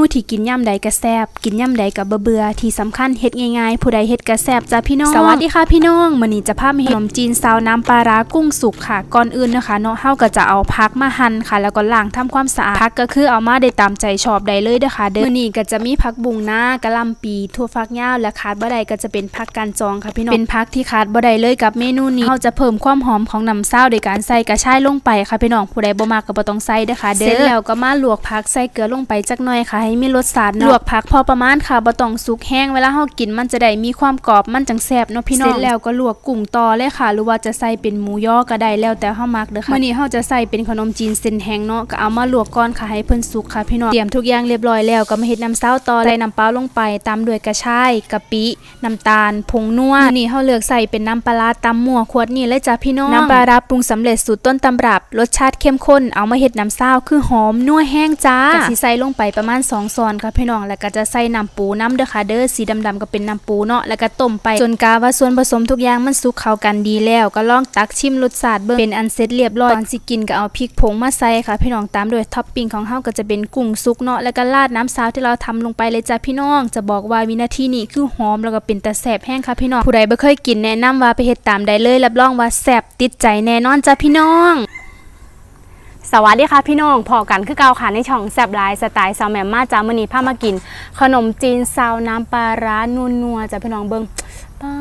นูที่กินย่ำใดก็แซ่บกินย่ำใดก็บ่เบื่อที่สำคัญเฮ็ดง่ายๆผู้ใดเฮ็ดก็แซ่บจ้าพี่น้องสวัสดีค่ะพี่น้องมื้อนี้จะพามาเฮ็ดขนมจีนซาวน้ำปลาร้ากุ้งสุกค่ะ ก่อนอื่นนะคะเนาะเฮาก็จะเอาผักมาหั่นค่ะ แล้วก็ล้างทำความสะอาดผักก็คือเอามาได้ตามใจชอบได้เลยเด้อค่ะเด้อมื้อนี้ก็จะมีผักบุ้งนากะหล่ำปีถั่วฝักยาวและขาดบ่ได้ก็จะเป็นผักกานจองค่ะพี่น้องเป็นผักที่ขาดบ่ได้เลยกับเมนูนี้เฮาจะเพิ่มความหอมของน้ำซาวโดยการใส่กระชายลงไปค่ะพี่น้องผู้ใดบ่มักก็บ่ต้องใส่เด้อค่ะเด้อเสร็จแล้วก็มาลวกผักใส่เกลือลงไปจักหน่อยค่ะให้มีรสชาติเนาะลวกผักพอประมาณค่ะบ่ต้องสุกแห้งเวลาเฮากินมันจะได้มีความกรอบมันจังแซ่บเนาะพี่น้องเสร็จแล้วก็ลวกกุ้งต่อเลยค่ะ หรือว่าจะใส่เป็นหมูย่อก็ได้แล้วแต่เฮามักเด้อค่ะมื้อนี้เฮาจะใส่เป็นขนมจีนเส้นแห้งเนาะก็เอามาลวกก่อนค่ะให้เพิ่นสุกค่ะพี่น้องเตรียมทุกอย่างเรียบร้อยแล้วก็มาเฮ็ดน้ำซาวต่อใส่น้ำเปล่าลงไปตามด้วยกระชายกะปิน้ำตาลผงนัวมื้อนี้เฮาเลือกใส่เป็นน้ำปลาร้าตำมั่วขวดนี้เลยจ้ะพี่น้องน้ำปลาร้าปรุงสำเร็จสูตรต้นตำรับ รสชาติเข้มข้นเอามาเฮ็ดน้ำซาวคือหอมนัวแห้งจ้าก็สิใส่ลงไปประมาณ2ช้อนค่ะพี่น้องแล้วก็จะใส่น้ำปูน้ำเด้อค่ะเด้อสีดำๆก็เป็นน้ำปูเนาะแล้วก็ต้มไปจนกาว่าส่วนผสมทุกอย่างมันสุกเข้ากันดีแล้ว ก็ลองตักชิมรสชาติเบิ่งเป็นอันเสร็จเรียบร้อยก่อนสิกินก็เอาพริกผงมาใส่ค่ะพี่น้องตามด้วยท็อปปิ้งของเฮาก็จะเป็นกุ้งสุกเนาะแล้วก็ราดน้ำซาวที่เราทำลงไปเลยจ้าพี่น้อง จะบอกว่าวินาทีนี้คือหอมแล้วก็เป็นตะแสบแห้งค่ะพี่น้องผู้ใดบ่เคยกินแนะนำว่าไปเฮ็ดตามได้เลยรับรองว่าแซ่บติดใจแน่นอนจ้าพี่น้อง สวัสดีค่ะพี่น้องพอกันคือเก่าค่ะในช่องแซบไลน์สไตล์ซาวแมมมาจ้ามือนี้พามากิน ขนมจีนซาวน้ำปลาร้านัวจ้าพี่น้องเบิ่งป๊า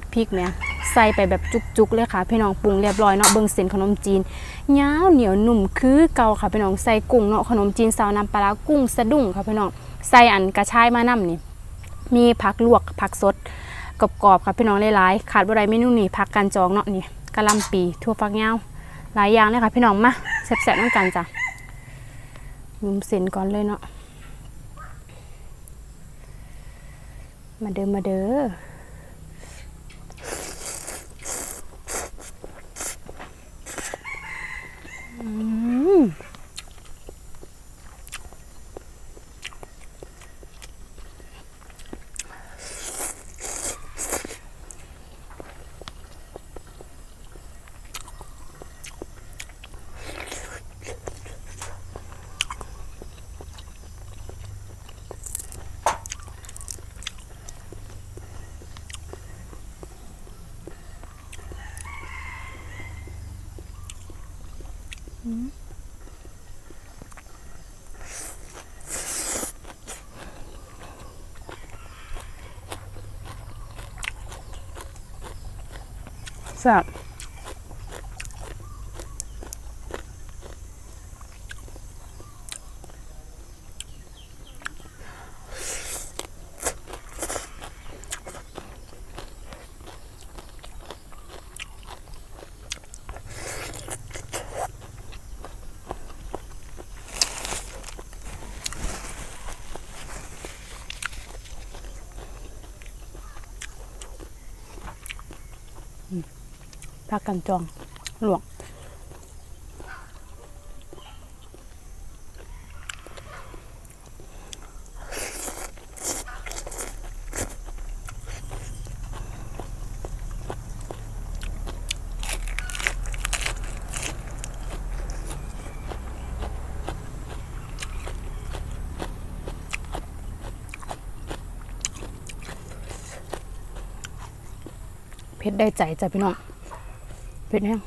ดพริกเนี่ยใส่ไปแบบจุกๆเลยค่ะ พี่น้องปรุงเรียบร้อยเนาะเบิ่งเส้นขนมจีนยาเหนียวหนุ่มคือเก่าค่ะพี่น้องใส่กุ้งเนาะขนมจีนซาวน้ำปลาร้ากุ้งสะดุ้งค่ะพี่น้องใส่อันกระชายมานํนี่มีผักลวกผักสดกรอบๆค่ะพี่น้องหลายๆขาดบ่ได้เมนูนี้ผักกันจองเนาะนี่กะหล่ำปีทั่วฝักยา หลายอย่างเลยค่ะพี่น้องมาแซ่บๆน้ำกันจ้ะมุมสินก่อนเลยเนาะมาเด้อมาเด้อม แซ่ ผักกันจองหลวกเผ็ดได้ใจจ้ะพี่น้อง เป็นแห้ง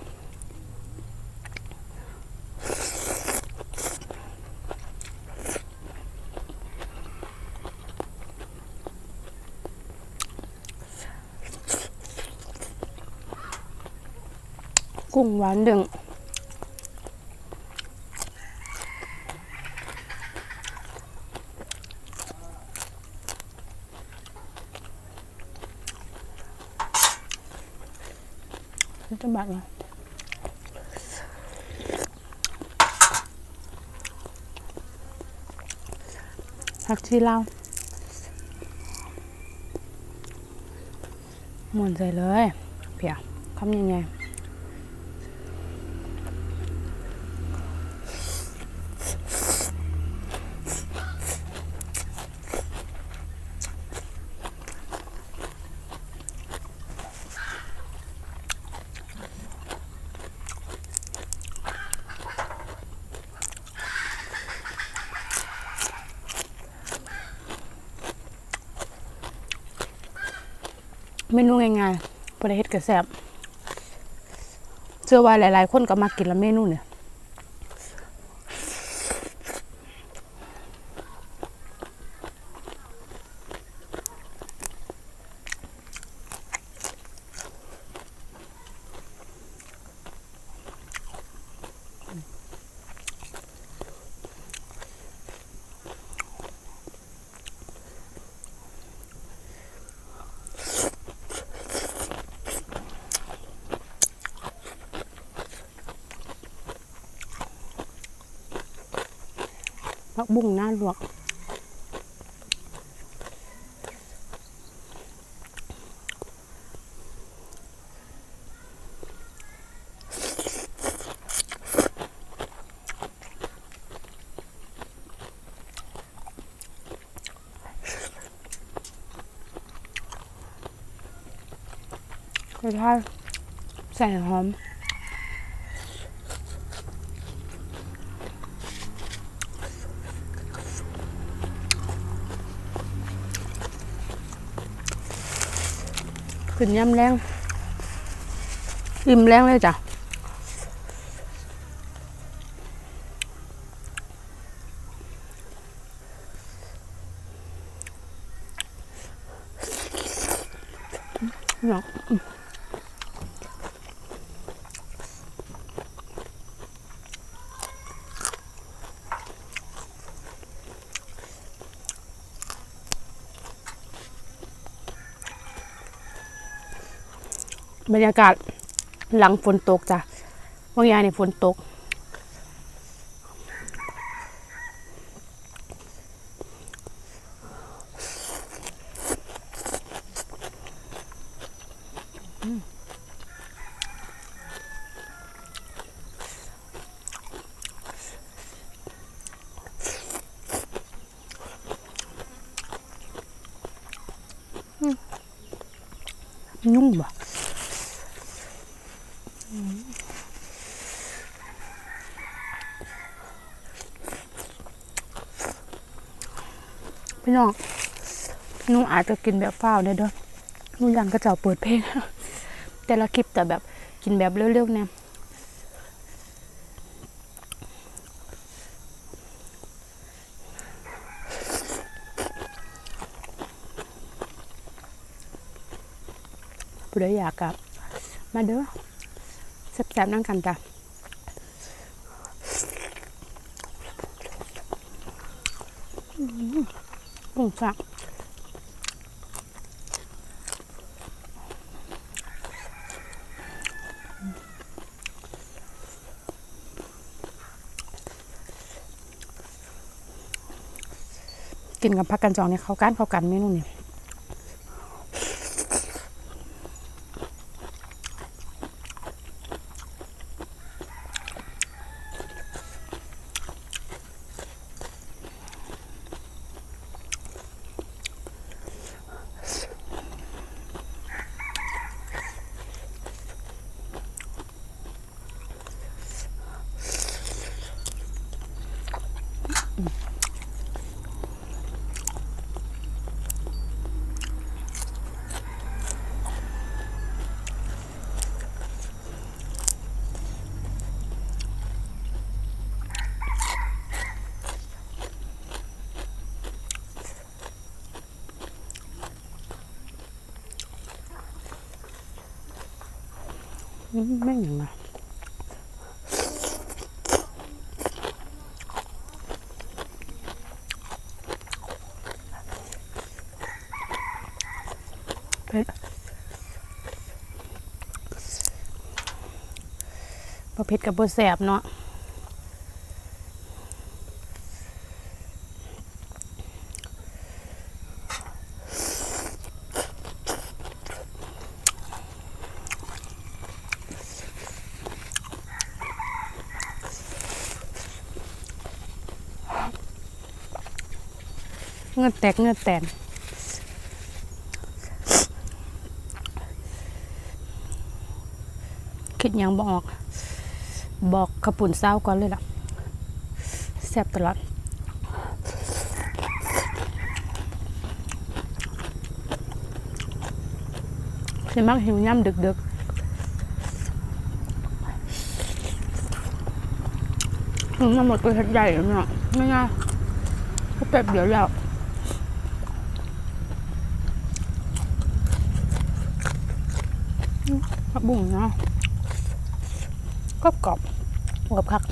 กุ้งหวานดึง จะบักนะผักชีลาว เมนูง่ายๆบ่ได้เฮ็ดกระแซบเชื่อว่าหลาย ๆ คนก็มากินละเมนูเนี่ย ผักบุ้งหน้าลวกกระทะใส่หอม ขึ้นย่ำแรงอิ่มแรงเลยจ้ะเนาะ บรรยากาศหลังฝนตกจ้ะบางยางในฝนตกนุ่มบ่อืม พี่น้องหนูอาจจะกินแบบฟ้าวได้เด้วยหนูยังก็จะเปิดเพลง แต่ละคลิปแต่แบบกินแบบเร็วๆเนี่ยผู้ใดอยากกับ มาเด้อแซ่บๆนั่งกันจ้ะอืม กุ้งฟักกินกับผักกันจองเนี่ยเข้ากันเข้ากันเมนูนี่ ไม่อย่างไรเผ็ดพอเผ็ดกับบัแสบเนาะ เงือแตกเงือแตนคิดยังบอก บอกขปุ่นเศร้าก่อนเลยล่ะแซ่บตลอดสิมักหิวย่ำดึกๆหิวย่ำหมดก็เฮ็ดใหญ่แล้วเนาะง่ายก็แป๊บเดียวแล้ว ผักบุ้งเนาะกรอบกรอบกรอบคัก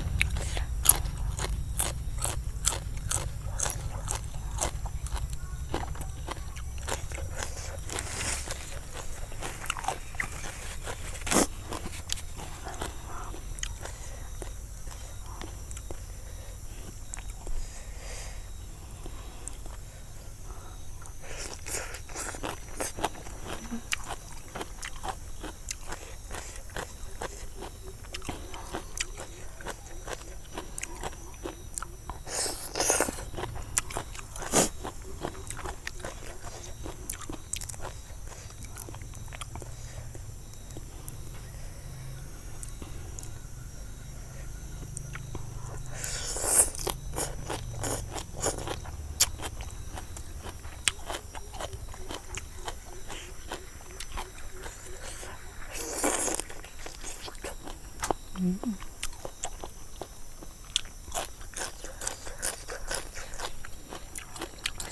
แ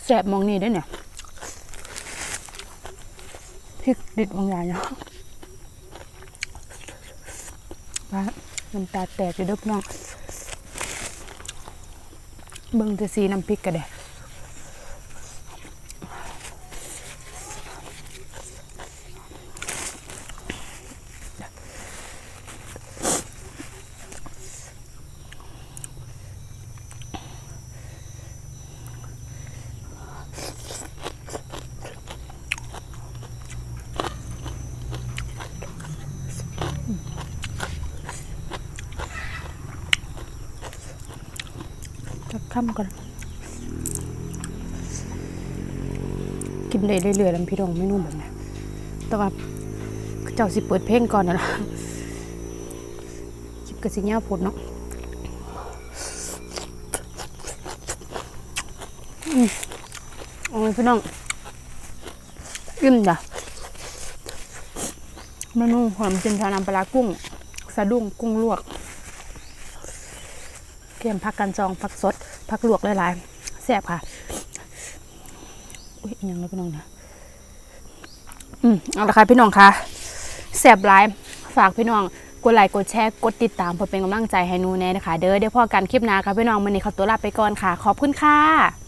สบมองนี่ได้เนี่ยพริกดิดบางอย่างเนาะว่าน้ำตาแตกอยู่ด้อพี่น้องเบิ่งจะสีน้ำพริกกันเด้ จะค่ำก่อน กินได้เรื่อยๆแล้วพี่น้องไม่นุ่มแบบนี้แต่ว่าเจ้าสิเปิดเพลงก่อนนะล่ะคลิปกับสิเงี้ยผดเนาะอืมโอ้ยพี่น้องอิ่มจ้ะเมนูหอมจินชาน้ำปลากุ้ง สะดุ้งกุ้งลวก เกียมผักกันจองผักสดผักลวกหลายๆแซ่บค่ะ อุ้ยยังแล้วพี่น้องนะอืมเอาละค่ะพี่น้องค่ะแสบหลายฝากพี่น้องกดไลค์กดแชร์กดติดตามเพื่อเป็นกำลังใจให้หนูแน่นะคะ เด้อเดี๋ยวพอกันคลิปหน้าค่ะพี่น้องมันนี้ขอตัวลาไปก่อนค่ะ ขอบคุณค่ะ